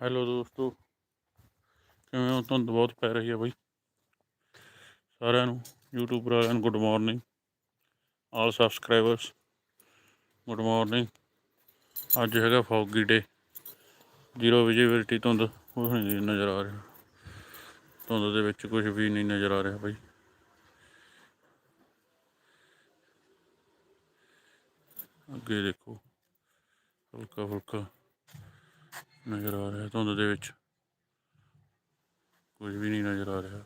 Hello ਦੋਸਤੋ, ਕਿਵੇਂ ਹੋ? ਧੁੰਦ ਬਹੁਤ ਪੈ ਰਹੀ ਹੈ ਬਾਈ। ਸਾਰਿਆਂ ਨੂੰ, YouTube ਵਾਲਿਆਂ ਨੂੰ good morning. All subscribers good morning. ਅੱਜ ਹੈਗਾ ਫੌਗੀ ਡੇ ਜ਼ੀਰੋ ਵਿਜੀਬਿਲਟੀ ਧੁੰਦ ਕੁਛ ਨਹੀਂ ਨਜ਼ਰ ਆ ਰਿਹਾ। ਧੁੰਦ ਦੇ ਵਿੱਚ ਕੁਝ ਵੀ ਨਹੀਂ ਨਜ਼ਰ ਆ ਰਿਹਾ ਬਾਈ। ਅੱਗੇ ਦੇਖੋ ਹਲਕਾ ਫੁਲਕਾ ਨਜ਼ਰ ਆ ਰਿਹਾ ਧੁੰਦ ਦੇ ਵਿੱਚ। ਕੁਝ ਵੀ ਨਹੀਂ ਨਜ਼ਰ ਆ ਰਿਹਾ।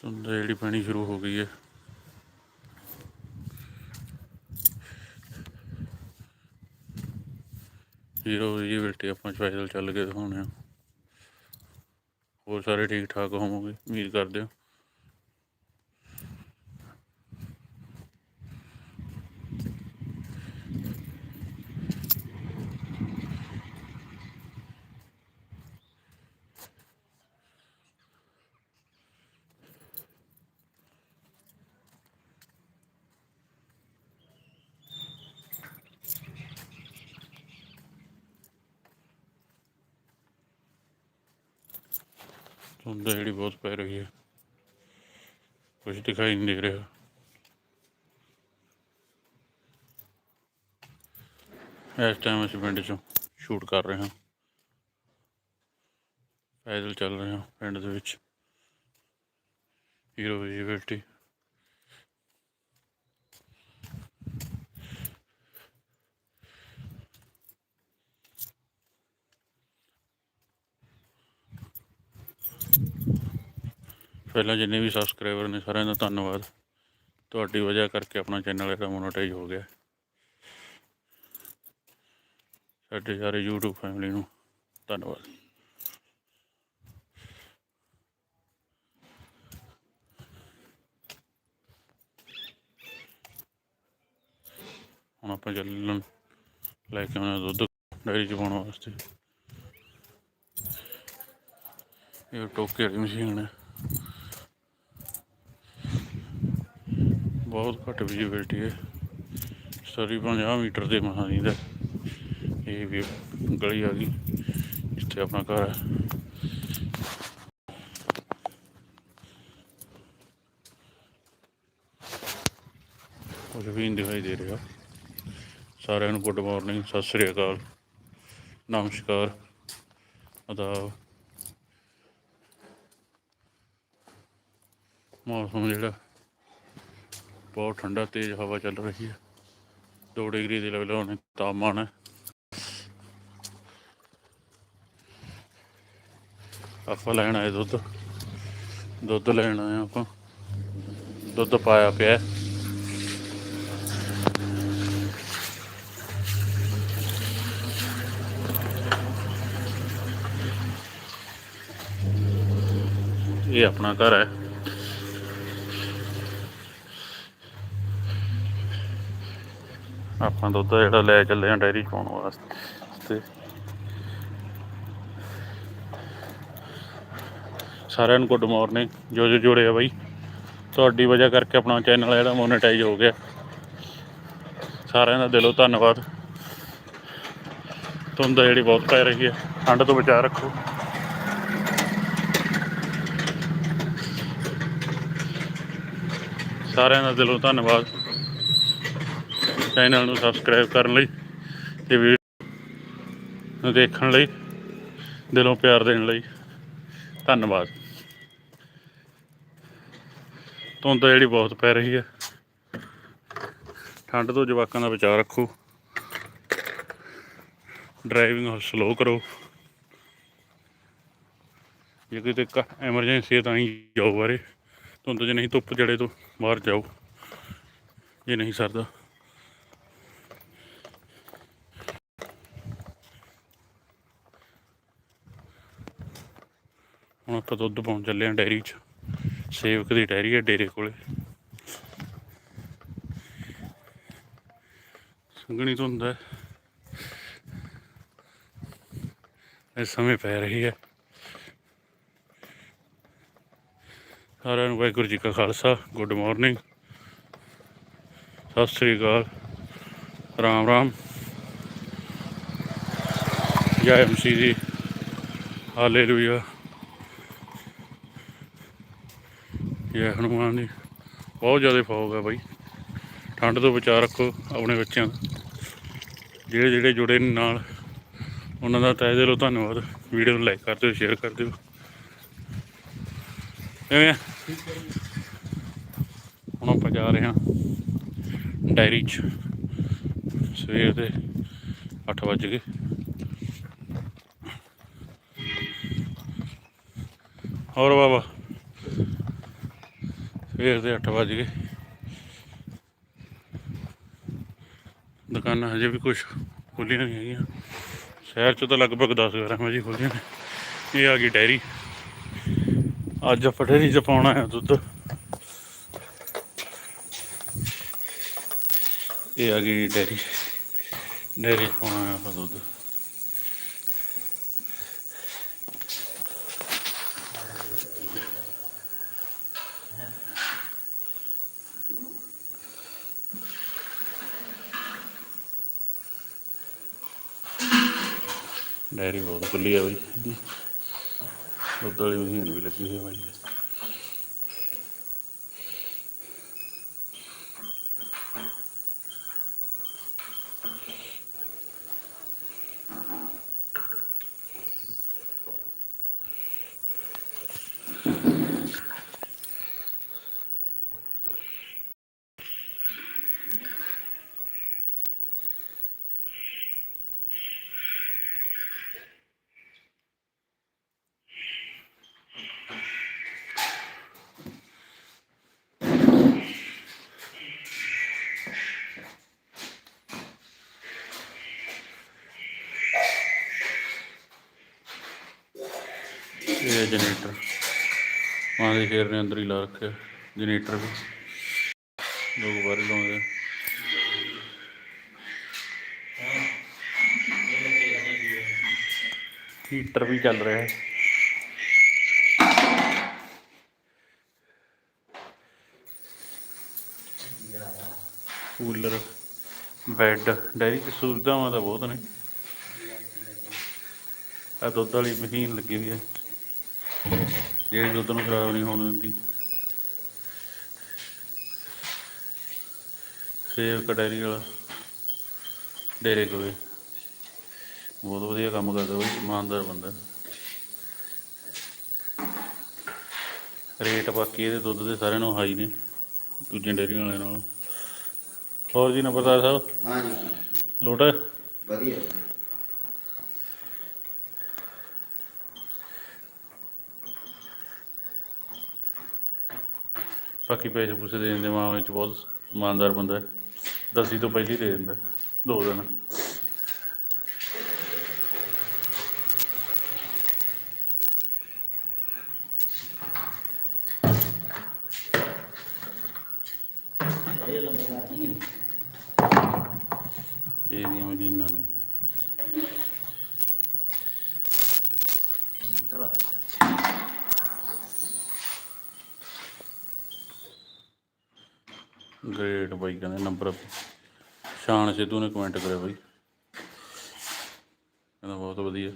ਧੁੰਦ ਜਿਹੜੀ ਪੈਣੀ ਸ਼ੁਰੂ ਹੋ ਗਈ ਹੈ। ਜ਼ੀਰੋ ਵਿਜੀਬਿਲਟੀ ਆਪਾਂ ਸਪੈਸ਼ਲ ਚੱਲ ਕੇ ਦਿਖਾਉਣੇ ਆ ਹੋਰ ਸਾਰੇ ਠੀਕ ਠਾਕ ਹੋਵੋਗੇ? ਉਮੀਦ ਕਰਦੇ ਹਾਂ। ਧੁੰਦ ਜਿਹੜੀ ਬਹੁਤ ਪੈ ਰਹੀ ਹੈ। ਕੁਝ ਦਿਖਾਈ ਨਹੀਂ ਦੇ ਰਿਹਾ। ਇਸ ਟਾਈਮ ਅਸੀਂ ਪਿੰਡ ਚੋਂ ਸ਼ੂਟ ਕਰ ਰਹੇ ਹਾਂ। ਪੈਦਲ ਚੱਲ ਰਹੇ ਹਾਂ ਪਿੰਡ ਦੇ ਵਿੱਚ। ਹੀਰੋ ਵਿਜੀਬਿਲਟੀ ਪਹਿਲਾਂ ਜਿੰਨੇ ਵੀ ਸਬਸਕ੍ਰਾਈਬਰ ਨੇ ਸਾਰਿਆਂ ਦਾ ਧੰਨਵਾਦ। ਤੁਹਾਡੀ ਵਜ੍ਹਾ ਕਰਕੇ ਆਪਣਾ ਚੈਨਲ ਇਹਦਾ ਮੋਨੋਟਾਈਜ਼ ਹੋ ਗਿਆ। ਸਾਡੇ ਸਾਰੇ YouTube ਫੈਮਿਲੀ ਨੂੰ ਧੰਨਵਾਦ। ਹੁਣ ਆਪਾਂ ਚੱਲਣ ਲੈ ਕੇ ਆਉਣਾ ਦੁੱਧ ਡਾਇਰੀ ਚ ਪਾਉਣ ਵਾਸਤੇ। ਇਹ ਟੋਕੇ ਵਾਲੀ ਮਸ਼ੀਨ ਹੈ। ਬਹੁਤ ਘੱਟ ਵਿਜ਼ਿਬਿਲਟੀ ਹੈ ਸਰੀ 50 ਮੀਟਰ ਦੇ ਮਹਾਂ ਦੀ ਦਾ ਇਹ ਵੀ ਗਲੀ ਆ ਗਈ, ਜਿੱਥੇ ਆਪਣਾ ਘਰ ਹੈ ਕੁਝ ਵੀ ਨਹੀਂ ਦਿਖਾਈ ਦੇ ਰਿਹਾ। ਸਾਰਿਆਂ ਨੂੰ ਗੁੱਡ ਮਾਰਨਿੰਗ, ਸਤਿ ਸ੍ਰੀ ਅਕਾਲ। ਨਮਸਕਾਰ। ਆਦਾਬ। ਮੌਸਮ ਜਿਹੜਾ ਬਹੁਤ ਠੰਡਾ, ਤੇਜ਼ ਹਵਾ ਚੱਲ ਰਹੀ ਹੈ। 2 ਡਿਗਰੀ ਦੇ ਲਗਭਗ ਹੁਣ ਤਾਪਮਾਨ ਹੈ। ਆਪਾਂ ਲੈਣ ਆਏ ਦੁੱਧ। ਦੁੱਧ ਲੈਣ ਆਏ ਆਪਾਂ। ਦੁੱਧ ਪਾਇਆ ਪਿਆ ਇਹ ਆਪਣਾ ਘਰ ਹੈ। ਆਪਾਂ ਦੁੱਧ ਜਿਹੜਾ ਲੈ ਚੱਲੇ ਆ ਡੈਰੀ 'ਚ ਪਾਉਣ ਵਾਸਤੇ ਸਾਰਿਆਂ ਨੂੰ ਗੁੱਡ ਮਾਰਨਿੰਗ ਜੋ ਜੋ ਜੁੜੇ ਆ ਬਾਈ, ਤੁਹਾਡੀ ਵਜ੍ਹਾ ਕਰਕੇ ਆਪਣਾ ਚੈਨਲ ਜਿਹੜਾ ਮੋਨੇਟਾਈਜ਼ ਹੋ ਗਿਆ। ਸਾਰਿਆਂ ਦਾ ਦਿਲੋਂ ਧੰਨਵਾਦ। ਧੁੰਦ ਜਿਹੜੀ ਬਹੁਤ ਪੈ ਰਹੀ ਹੈ ਠੰਡ ਤੋਂ ਬਚਾ ਰੱਖੋ। ਸਾਰਿਆਂ ਦਾ ਦਿਲੋਂ ਧੰਨਵਾਦ। ਚੈਨਲ ਨੂੰ ਸਬਸਕ੍ਰਾਈਬ ਕਰਨ ਲਈ ਤੇ ਵੀਡੀਓ ਦੇਖਣ ਲਈ, ਦਿਲੋਂ ਪਿਆਰ ਦੇਣ ਲਈ। ਧੰਨਵਾਦ। ਧੁੰਦ ਜਿਹੜੀ ਬਹੁਤ ਪੈ ਰਹੀ ਹੈ। ਠੰਡ ਤੋਂ ਜਵਾਕਾਂ ਦਾ ਬਚਾਅ ਰੱਖੋ। ਡਰਾਈਵਿੰਗ ਸਲੋ ਕਰੋ। ਜੇ ਕਿਤੇ ਐਮਰਜੈਂਸੀ ਹੈ ਤਾਂ ਹੀ ਜਾਓ ਬਾਰੇ। ਧੁੰਦ 'ਚ ਨਹੀਂ ਧੁੱਪ ਜੜੇ ਤੋਂ ਬਾਹਰ ਜਾਓ। ਜੇ ਨਹੀਂ ਸਰਦਾ। ਹੁਣ ਆਪਾਂ ਦੁੱਧ ਪਾਉਣ ਚੱਲੇ ਆਂ ਡੈਰੀ 'ਚ। ਸੇਵਕ ਦੀ ਡੈਰੀ ਹੈ ਡੇਰੇ ਕੋਲੇ। ਸੰਗਣੀ ਧੁੰਦ ਹੈ। ਇਸ ਸਮੇਂ ਪੈ ਰਹੀ ਹੈ। ਸਾਰਿਆਂ ਨੂੰ ਵਾਹਿਗੁਰੂ ਜੀ ਕਾ ਖਾਲਸਾ, ਗੁੱਡ ਮਾਰਨਿੰਗ। ਸਤਿ ਸ੍ਰੀ ਅਕਾਲ। ਰਾਮ ਰਾਮ। ਜੈ ਐਮਸੀ ਜੀ। ਹਾਲੇਲੂਇਆ। ਜੈ ਹਨੂਮਾਨ ਜੀ? ਬਹੁਤ ਜ਼ਿਆਦਾ ਫੌਗ ਹੈ ਬਾਈ। ਠੰਡ ਤੋਂ ਬਚਾ ਰੱਖੋ ਆਪਣੇ ਬੱਚਿਆਂ ਦਾ। ਜਿਹੜੇ ਜਿਹੜੇ ਜੁੜੇ ਨੇ ਨਾਲ, ਉਹਨਾਂ ਦਾ ਤਹਿ ਦਿਲੋਂ ਧੰਨਵਾਦ। ਵੀਡੀਓ ਨੂੰ ਲਾਈਕ ਕਰ ਦਿਓ ਸ਼ੇਅਰ ਕਰ ਦਿਓ। ਐਵੇਂ ਹੁਣ ਆਪਾਂ ਜਾ ਰਹੇ ਹਾਂ ਡਾਇਰੀ 'ਚ। ਸਵੇਰ ਦੇ 8 ਵਜੇ ਗਏ। ਹੋਰ ਬਾਬਾ ਸਵੇਰ ਦੇ 8 ਵਜ ਗਏ। ਦੁਕਾਨਾਂ ਹਜੇ ਵੀ ਕੁਝ ਖੁੱਲੀਆਂ ਨਹੀਂ ਹੈਗੀਆਂ। ਸ਼ਹਿਰ 'ਚ ਤਾਂ ਲਗਭਗ 10 11 ਵਜੇ ਖੁੱਲੀਆਂ ਨੇ। ਇਹ ਆ ਗਈ ਡੈਰੀ। ਅੱਜ ਆਪਾਂ ਡੈਰੀ 'ਚ ਪਾਉਣਾ ਹੈ ਦੁੱਧ। ਇਹ ਆ ਗਈ ਡੈਰੀ। ਡੈਰੀ 'ਚ ਪਾਉਣਾ ਹੈ ਆਪਾਂ ਦੁੱਧ। ਡੈਰੀ ਬਹੁਤ ਖੁੱਲੀ ਆ ਬਈ। ਇਹਦੀ ਦੁੱਧ ਵਾਲੀ ਮਸ਼ੀਨ ਵੀ ਲੱਗੀ ਹੋਈ ਆ ਬਾਈ। ਇਹ ਜਨਰੇਟਰ। ਮਾਂ ਦੇ ਸ਼ੇਰ ਨੇ ਅੰਦਰ ਹੀ ਲਾ ਰੱਖਿਆ, ਜਨਰੇਟਰ ਵੀ। ਲੋਕ ਬਾਹਰ ਲਾਉਂਦੇ ਹੀਟਰ ਵੀ ਚੱਲ ਰਿਹਾ ਹੈ। ਕੂਲਰ, ਬੈੱਡ ਡੈਰੀ ਦੀ ਸੁਵਿਧਾਵਾਂ ਤਾਂ ਬਹੁਤ ਨੇ। ਆ ਦੁੱਧ ਵਾਲੀ ਮਸ਼ੀਨ ਲੱਗੀ ਹੋਈ ਹੈ। ਜਿਹੜੀ ਦੁੱਧ ਨੂੰ ਖਰਾਬ ਨਹੀਂ ਹੋਣ ਦਿੰਦੀ। ਸੇਵ ਕਟੈਰੀ ਵਾਲਾ ਡੇਰੇ ਕੋਲੇ। ਬਹੁਤ ਵਧੀਆ ਕੰਮ ਕਰਦਾ ਬਈ ਇਮਾਨਦਾਰ ਬੰਦਾ। ਰੇਟ ਬਾਕੀ ਇਹਦੇ ਦੁੱਧ ਦੇ ਸਾਰਿਆਂ ਨੂੰ ਹਾਈ ਨੇ ਦੂਜੇ ਡੇਅਰੀਆਂ ਵਾਲਿਆਂ ਨਾਲੋਂ। ਹੋਰ ਜੀ ਨੰਬਰਦਾਰ ਸਾਹਿਬ? ਲੋਟ? ਹੈ ਵਧੀਆ। ਬਾਕੀ ਪੈਸੇ ਪੂਸੇ ਦੇ ਦਿੰਦੇ ਮਾਂ ਵਿੱਚ ਬਹੁਤ ਇਮਾਨਦਾਰ ਬੰਦਾ ਹੈ। ਦਸੀ ਤੋਂ ਪਹਿਲਾਂ ਹੀ ਦੇ ਦਿੰਦਾ, ਦੋ ਦਿਨ। ਇਹ ਲੰਬਾ ਨਹੀਂ ਇਹ ਦੀਆਂ ਮਸ਼ੀਨਾਂ ਨੇ। ਗ੍ਰੇਟ ਬਾਈ, ਕਹਿੰਦੇ ਨੰਬਰ ਸ਼ਾਨ ਸਿੱਧੂ ਨੇ ਕਮੈਂਟ ਕਰਿਆ ਬਾਈ। ਕਹਿੰਦਾ ਬਹੁਤ ਵਧੀਆ।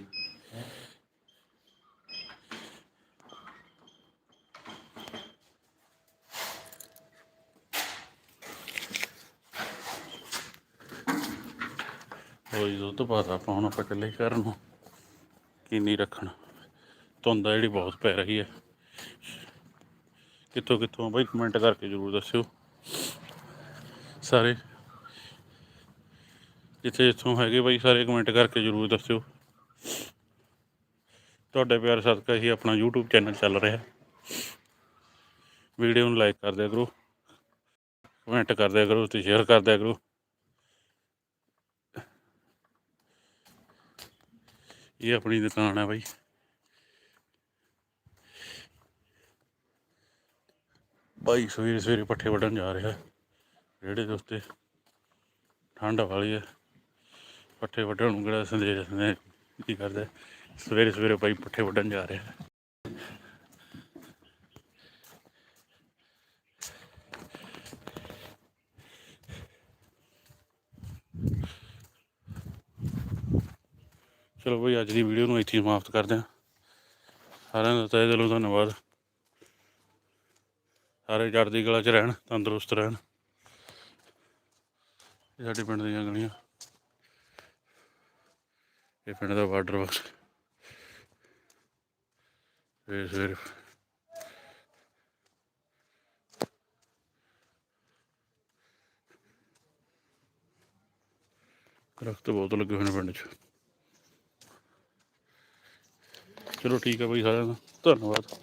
ਹੋਈ ਦੁੱਧ ਪਾਤਾ ਆਪਾਂ ਹੁਣ ਆਪਾਂ ਇਕੱਲੇ ਘਰ ਨੂੰ। ਕਿੰਨੀ ਰੱਖਣਾ। ਧੁੰਦ ਜਿਹੜੀ ਬਹੁਤ ਪੈ ਰਹੀ ਹੈ ਕਿੱਥੋਂ ਕਿੱਥੋਂ ਬਾਈ ਕਮੈਂਟ ਕਰਕੇ ਜ਼ਰੂਰ ਦੱਸਿਓ। ਸਾਰੇ। ਜਿੱਥੇ ਜਿੱਥੋਂ ਹੈਗੇ ਬਾਈ, ਸਾਰੇ ਕਮੈਂਟ ਕਰਕੇ ਜ਼ਰੂਰ ਦੱਸਿਓ। ਤੁਹਾਡੇ ਪਿਆਰ ਸਦਕਾ ਹੀ ਆਪਣਾ YouTube ਚੈਨਲ ਚੱਲ ਰਿਹਾ। ਵੀਡੀਓ ਨੂੰ ਲਾਈਕ ਕਰ ਦਿਆ ਕਰੋ। ਕਮੈਂਟ ਕਰ ਦਿਆ ਕਰੋ ਤੇ ਸ਼ੇਅਰ ਕਰ ਦਿਆ ਕਰੋ। ਇਹ ਆਪਣੀ ਦੁਕਾਨ ਹੈ ਬਾਈ। ਬਾਈ ਸਵੇਰੇ ਸਵੇਰੇ ਪੱਠੇ ਵੱਢਣ ਜਾ ਰਿਹਾ। ਜਿਹੜੇ ਦੋਸਤੇ ਠੰਡ ਵਾਲੀ ਹੈ ਪੱਠੇ ਵੱਢਣ ਨੂੰ ਕਿਹੜਾ ਸੰਦੇਸ਼ ਨੇ ਕੀ ਕਰਦਾ? ਸਵੇਰੇ ਸਵੇਰੇ ਭਾਈ ਪੱਠੇ ਵੱਢਣ ਜਾ ਰਿਹਾ। ਚਲੋ ਭਾਈ ਅੱਜ ਦੀ ਵੀਡੀਓ ਨੂੰ ਇੱਥੇ ਸਮਾਪਤ ਕਰਦੇ ਹਾਂ। ਸਾਰਿਆਂ ਦਾ ਤਹਿ ਦਿਲੋਂ ਧੰਨਵਾਦ। ਸਾਰੇ ਚੜ੍ਹਦੀ ਕਲਾ 'ਚ ਰਹਿਣ, ਤੰਦਰੁਸਤ ਰਹਿਣ। ਇਹ ਸਾਡੇ ਪਿੰਡ ਦੀਆਂ ਗਲੀਆਂ। ਇਹ ਪਿੰਡ ਦਾ ਵਾਟਰ ਬਾਕਸ ਇਹ ਸਵੇਰ ਦਰਖਤ ਬਹੁਤ ਲੱਗੇ ਹੋਏ ਨੇ ਪਿੰਡ 'ਚ। ਚਲੋ ਠੀਕ ਹੈ ਬਈ ਸਾਰਿਆਂ ਦਾ। ਧੰਨਵਾਦ।